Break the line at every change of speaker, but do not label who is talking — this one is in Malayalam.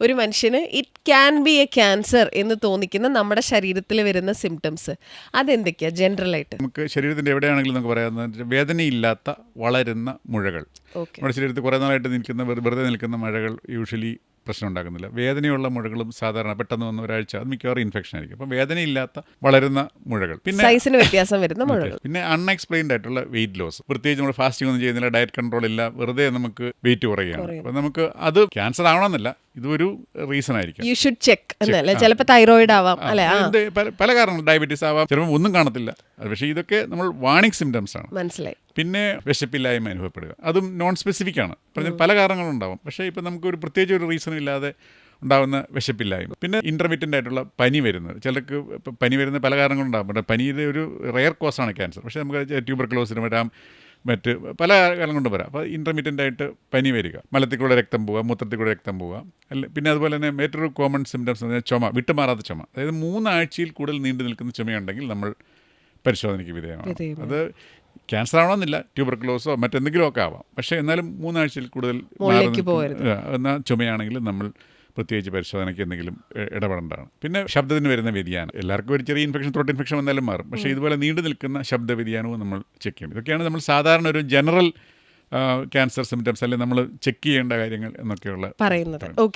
ഒരു മനുഷ്യന് it can be a cancer എന്ന് തോന്നിക്കുന്ന നമ്മുടെ ശരീരത്തിൽ വരുന്ന സിംറ്റംസ് അതെന്തൊക്കെയാ? ജനറൽ ആയിട്ട്.
നമുക്ക് ശരീരത്തിന്റെ എവിടെയാണെങ്കിലും നമുക്ക് പറയാവുന്ന വേദനയില്ലാത്ത വളരുന്ന മുഴകൾ. നമ്മുടെ ശരീരത്തിൽ കുറേ നാളായിട്ട് നിൽക്കുന്ന വെറു- വെറുതെ നിൽക്കുന്ന മഴകൾ യൂഷ്വലി പ്രശ്നം ഉണ്ടാക്കുന്നില്ല. വേദനയുള്ള മുഴകളും സാധാരണ പെട്ടെന്ന് വന്ന ഒരാഴ്ച അത് മിക്കവാറും ഇൻഫെക്ഷൻ ആയിരിക്കും. അപ്പം വേദനയില്ലാത്ത വളരുന്ന മുഴകൾ. പിന്നെ
സൈസിന് വ്യത്യാസം വരുന്ന മുഴകൾ.
പിന്നെ അൺഎക്സ്പ്ലെയിൻഡ് ആയിട്ടുള്ള വെയിറ്റ് ലോസ് പ്രത്യേകിച്ച് നമ്മൾ ഫാസ്റ്റിംഗ് ഒന്നും ചെയ്യുന്നില്ല ഡയറ്റ് കൺട്രോൾ ഇല്ല വെറുതെ നമുക്ക് വെയിറ്റ് കുറയുകയാണ്. അപ്പം നമുക്ക് അത് ക്യാൻസർ ആവണമെന്നില്ല. ഇതൊരു റീസൺ ആയിരിക്കും.
യു ഷുഡ് ചെക്ക് എന്നല്ലേ ചിലപ്പോൾ തൈറോയിഡ് ആവാം അല്ലേ?
പല- കാരണങ്ങൾ. ഡയബറ്റീസ് ആവാം. ചിലപ്പോൾ ഒന്നും കാണത്തില്ല. പക്ഷേ ഇതൊക്കെ നമ്മൾ വാണിംഗ് സിംറ്റംസ് ആണ്.
മനസ്സിലായി.
പിന്നെ വിശപ്പില്ലായ്മ അനുഭവപ്പെടുക. അതും നോൺ സ്പെസിഫിക് ആണ്. പറഞ്ഞ പല കാരണങ്ങളുണ്ടാവും പക്ഷേ ഇപ്പം നമുക്ക് ഒരു പ്രത്യേകിച്ച് ഒരു റീസൺ ഇല്ലാതെ ഉണ്ടാകുന്ന വിശപ്പില്ലായ്മ. പിന്നെ ഇന്റർമീഡിയന്റ് ആയിട്ടുള്ള പനി വരുന്നത്. ചിലർക്ക് പനി വരുന്ന പല കാരണങ്ങളുണ്ടാകും പക്ഷേ പനിയുടെ ഒരു റെയർ കോസാണ് ക്യാൻസർ പക്ഷേ നമുക്ക് ട്യൂബർ ക്ലോസിന് വരാം. മറ്റ് പല കാലം കൊണ്ട് വരാം. അപ്പോൾ ഇന്റർമീഡിയന്റ് ആയിട്ട് പനി വരിക. മലത്തിൽ കൂടെ രക്തം പോവുക. മൂത്രത്തിൽ കൂടെ രക്തം പോവുക. അല്ല പിന്നെ അതുപോലെ തന്നെ മറ്റൊരു കോമൺ സിംറ്റംസ് എന്ന് പറഞ്ഞാൽ ചുമ വിട്ടുമാറാത്ത ചുമ. അതായത് മൂന്നാഴ്ചയിൽ കൂടുതൽ നീണ്ടു നിൽക്കുന്ന ചുമയുണ്ടെങ്കിൽ നമ്മൾ പരിശോധനയ്ക്ക് വിധേയമാണ്. അത് ക്യാൻസർ ആവണമെന്നില്ല ട്യൂബർക്ലോസോ മറ്റെന്തെങ്കിലും ഒക്കെ ആവാം. പക്ഷേ എന്നാലും മൂന്നാഴ്ചയിൽ കൂടുതൽ എന്നാൽ ചുമയാണെങ്കിൽ നമ്മൾ പ്രത്യേകിച്ച് പരിശോധനയ്ക്ക് എന്തെങ്കിലും ഇടപെടേണ്ടതാണ്. പിന്നെ ശബ്ദത്തിന് വരുന്ന വ്യതിയാനം. എല്ലാവർക്കും ഒരു ചെറിയ ഇൻഫെക്ഷൻ ത്രോട്ട് ഇൻഫെക്ഷൻ വന്നാലും മാറും. പക്ഷേ ഇതുപോലെ നീണ്ടു നിൽക്കുന്ന ശബ്ദ വ്യതിയാനവും നമ്മൾ ചെക്ക് ചെയ്യണം. ഇതൊക്കെയാണ് നമ്മൾ സാധാരണ ഒരു ജനറൽ ക്യാൻസർ സിംറ്റംസ് അല്ലെങ്കിൽ നമ്മൾ ചെക്ക് ചെയ്യേണ്ട കാര്യങ്ങൾ എന്നൊക്കെയുള്ള
പറയുന്നത്.